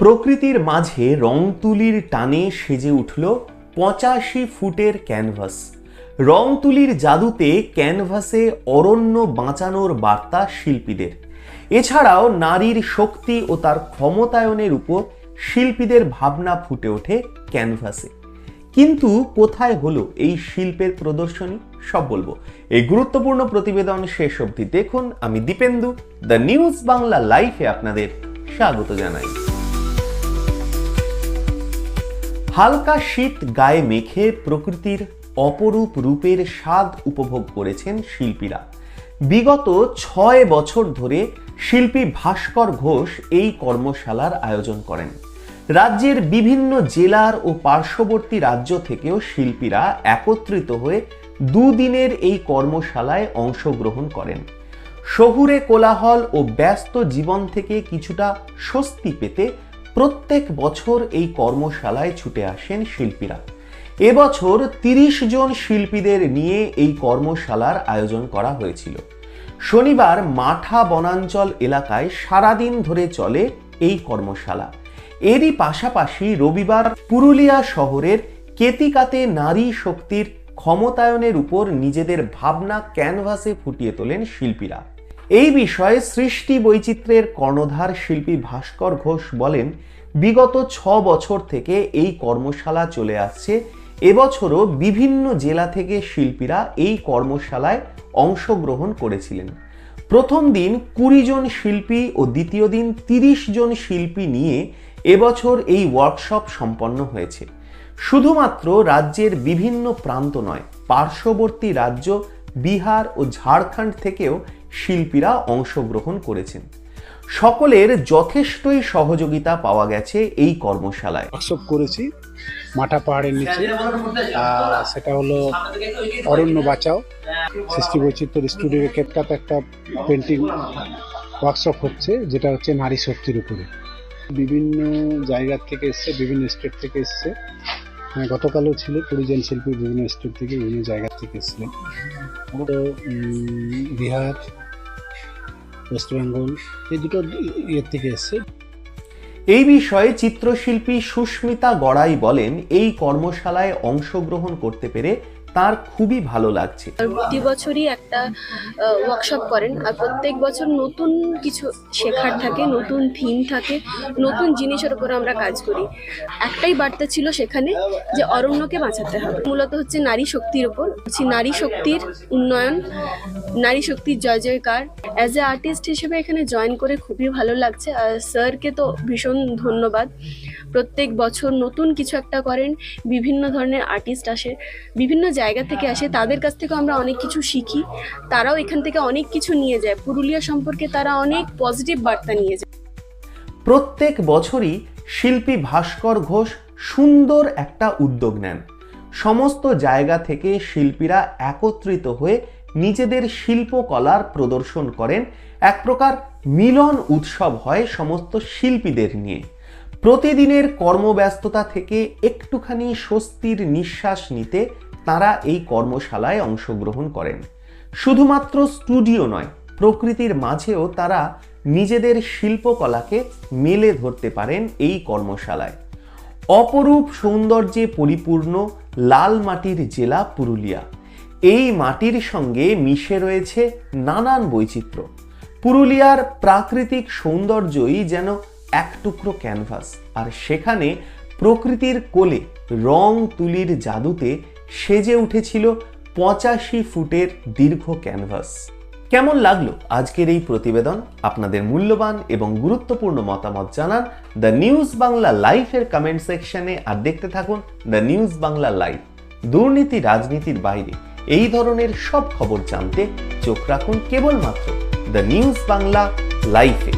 প্রকৃতির মাঝে রং তুলির টানে সেজে উঠল পঁচাশি ফুটের ক্যানভাস। রং তুলির জাদুতে ক্যানভাসে অরণ্য বাঁচানোর বার্তা শিল্পীদের। এছাড়াও নারীর শক্তি ও তার ক্ষমতায়নের উপর শিল্পীদের ভাবনা ফুটে ওঠে ক্যানভাসে। কিন্তু কোথায় হলো এই শিল্পের প্রদর্শনী? সব বলব। এই গুরুত্বপূর্ণ প্রতিবেদন শেষ অবধি দেখুন। আমি দীপেন্দু, দ্য নিউজ বাংলা লাইফে আপনাদের স্বাগত জানাই। হালকা শীত গায়ে মেখে প্রকৃতির অপরূপ রূপের স্বাদ উপভোগ করেছেন শিল্পীরা। বিগত ছয় বছর ধরে শিল্পী ভাস্কর ঘোষ এই কর্মশালার আয়োজন করেন। রাজ্যের বিভিন্ন জেলার ও পার্শ্ববর্তী রাজ্য থেকেও শিল্পীরা একত্রিত হয়ে দুদিনের এই কর্মশালায় অংশগ্রহণ করেন। শহুরে কোলাহল ও ব্যস্ত জীবন থেকে কিছুটা স্বস্তি পেতে প্রত্যেক বছর এই কর্মশালায় ছুটে আসেন শিল্পীরা। এবছর তিরিশ জন শিল্পীদের নিয়ে এই কর্মশালার আয়োজন করা হয়েছিল। শনিবার মাঠা বনাঞ্চল এলাকায় সারাদিন ধরে চলে এই কর্মশালা। এরই পাশাপাশি রবিবার পুরুলিয়া শহরের কেতিকাতে নারী শক্তির ক্ষমতায়নের উপর নিজেদের ভাবনা ক্যানভাসে ফুটিয়ে তোলেন শিল্পীরা। এই বিষয়ে সৃষ্টি বৈচিত্র্যের কর্ণধার শিল্পী ভাস্কর ঘোষ বলেন, বিগত ছ বছর থেকে এই কর্মশালা চলে আসছে। এবছরও বিভিন্ন জেলা থেকে শিল্পীরা এই কর্মশালায় অংশগ্রহণ করেছিলেন। প্রথম দিন কুড়ি জন শিল্পী ও দ্বিতীয় দিন তিরিশ জন শিল্পী নিয়ে এবছর এই ওয়ার্কশপ সম্পন্ন হয়েছে। শুধুমাত্র রাজ্যের বিভিন্ন প্রান্ত নয়, পার্শ্ববর্তী রাজ্য বিহার ও ঝাড়খণ্ড থেকেও শিল্পীরা অংশগ্রহণ করেছেন। সকলের যথেষ্টই সহযোগিতা পাওয়া গেছে এই কর্মশালায়। ওয়ার্কশপ করেছি, মাঠা পাহাড়ের নিচে। সেটা হলো অরণ্য বাঁচাও। সৃষ্টি বৈচিত্র্য স্টুডিও কেটকাতে একটা পেন্টিং ওয়ার্কশপ হচ্ছে, যেটা হচ্ছে নারী শক্তির উপরে। বিভিন্ন জায়গা থেকে এসছে, বিভিন্ন স্টেট থেকে এসছে। হ্যাঁ, গতকালও ছিল কুড়িজন শিল্পী বিভিন্ন স্টেট থেকে বিভিন্ন জায়গা থেকে এসছিলেন। তো বিহার ওয়েস্ট বেঙ্গল এই দুটো ইয়ের থেকে এসছে। এই বিষয়ে চিত্রশিল্পী সুস্মিতা গড়াই বলেন এই কর্মশালায় অংশগ্রহণ করতে পেরে তার খুবই ভালো লাগছে। প্রতি বছরই একটা ওয়ার্কশপ করেন। আর প্রত্যেক বছর নতুন কিছু শেখার থাকে, নতুন থিম থাকে, নতুন জিনিসের উপর আমরা কাজ করি। একটাই বার্তা ছিল সেখানে যে অরণ্যকে বাঁচাতে হবে। মূলত হচ্ছে নারী শক্তির উপর। নারী শক্তির উন্নয়ন, নারী শক্তির জয় জয়কার। অ্যাজ এ আর্টিস্ট হিসেবে এখানে জয়েন করে খুবই ভালো লাগছে। আর স্যারকে তো ভীষণ ধন্যবাদ। প্রত্যেক বছর নতুন কিছু একটা করেন, বিভিন্ন ধরনের আর্টিস্ট আসে, বিভিন্ন জায়গা থেকে আসে, তাদের কাছ থেকে আমরা অনেক কিছু শিখি। তারাও এখান থেকে অনেক কিছু নিয়ে যায়। পুরুলিয়া সম্পর্কে তারা অনেক পজিটিভ বার্তা নিয়ে যায়। প্রত্যেক বছরই শিল্পী ভাস্কর ঘোষ সুন্দর একটা উদ্যোগ নেন। সমস্ত জায়গা থেকে শিল্পীরা একত্রিত হয়ে নিজেদের শিল্পকলার প্রদর্শন করেন। এক প্রকার মিলন উৎসব হয় সমস্ত শিল্পীদের নিয়ে। প্রতিদিনের কর্মব্যস্ততা থেকে একটুখানি স্বস্তির নিঃশ্বাস নিতে তারা এই কর্মশালায় অংশগ্রহণ করেন। শুধুমাত্র স্টুডিও নয়, প্রকৃতির মাঝেও তারা নিজেদের শিল্পকলাকে মেলে ধরতে পারেন এই কর্মশালায়। অপরূপ সৌন্দর্যে পরিপূর্ণ লাল মাটির জেলা পুরুলিয়া। এই মাটির সঙ্গে মিশে রয়েছে নানান বৈচিত্র্য। পুরুলিয়ার প্রাকৃতিক সৌন্দর্যই যেন এক টুকরো ক্যানভাস, আর সেখানে প্রকৃতির কোলে রং তুলির জাদুতে সেজে উঠেছিল পঁচাশি ফুটের দীর্ঘ ক্যানভাস। কেমন লাগল আজকের এই প্রতিবেদন? আপনাদের মূল্যবান এবং গুরুত্বপূর্ণ মতামত জানান দ্য নিউজ বাংলা লাইফের কমেন্ট সেকশনে আর দেখতে থাকুন দ্য নিউজ বাংলা লাইভ দুর্নীতি, রাজনীতির বাইরে এই ধরনের সব খবর জানতে চোখ রাখুন কেবলমাত্র দ্য নিউজ বাংলা লাইফে।